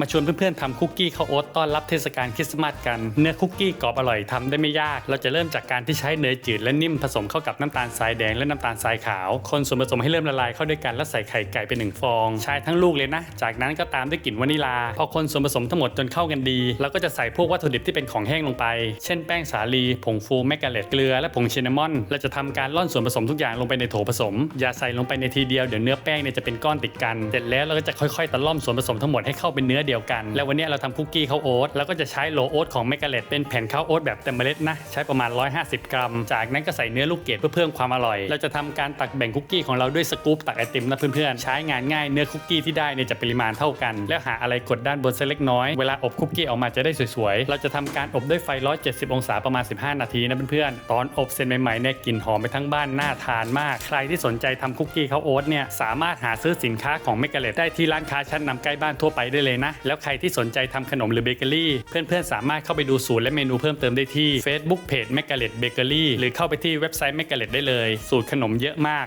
มาชวนเพื่อนๆทำคุกกี้ข้าวโอ๊ตต้อนรับเทศกาลคริสต์มาสกัน เนื้อคุกกี้กรอบอร่อยทำได้ไม่ยาก เราจะเริ่มจากการที่ใช้เนยจืดและนิ่มผสมเข้ากับน้ำตาลทรายแดงและน้ำตาลทรายขาว คนส่วนผสมให้เริ่มละลายเข้าด้วยกันแล้วใส่ไข่ไก่ไปหนึ่งฟอง ใช้ทั้งลูกเลยนะ จากนั้นก็ตามด้วยกลิ่นวานิลา พอคนส่วนผสมทั้งหมดจนเข้ากันดีเราก็จะใส่พวกวัตถุดิบที่เป็นของแห้งลงไป เช่นแป้งสาลี ผงฟูแมกกาเลตเกลือ และผงชินนามอนเราจะทำการร่อนส่วนผสมทุกอย่างลงไปในโถผสม อย่าใส่ลงไปในทีเดียวเดี๋ยวเนื้อแป้งเนี่ยจะเป็นก้อนติดกัน เสร็จแล้วเราก็จะค่อยๆตะล่อมส่วนผสมทั้งหมดให้เข้าเป็นเนื้อเดียวกัน แล้ววันนี้เราทำคุกกี้ข้าวโอ๊ตแล้วก็จะใช้โลโอ๊ตของแมกกาเลตเป็นแผ่นข้าวโอ๊ตแบบเต็มเมล็ดนะ ใช้ประมาณ 150 กรัม จากนั้นก็ใส่เนื้อลูกเกดเพื่อเพิ่มความอร่อย เราจะทำการตักแบ่งคุกกี้ของเราด้วยสกู๊ปตักไอติมนะเพื่อนๆ ใช้งานง่ายเนื้อคุกกี้ที่ได้เนี่ยจะปริมาณเท่ากัน แล้วหาอะไรกดด้านบนสักเล็กน้อย เวลาอบคุกกี้ออกมาจะได้สวยๆ เราจะทำการอบด้วยไฟ 170 องศาประมาณ 15 นาทีนะเพื่อนๆ ตอนอบเสร็จใหม่ๆเนี่ยกลิ่นหอมไปทั้งบ้านน่าทานมาก ใครที่สนใจทำคุกกี้ข้าวโอ๊ตเนี่ยสามารถหาซื้อสินค้าของเมกะเลตได้ที่ร้านค้าชั้นนำใกล้บ้านทั่วไปได้เลยนะแล้วใครที่สนใจทำขนมหรือเบเกอรี่ เพื่อนๆ สามารถเข้าไปดูสูตรและเมนูเพิ่มเติมได้ที่ Facebook Page เมกะเลตเบเกอรี่หรือเข้าไปที่เว็บไซต์เมกะเลตได้เลย สูตรขนมเยอะมาก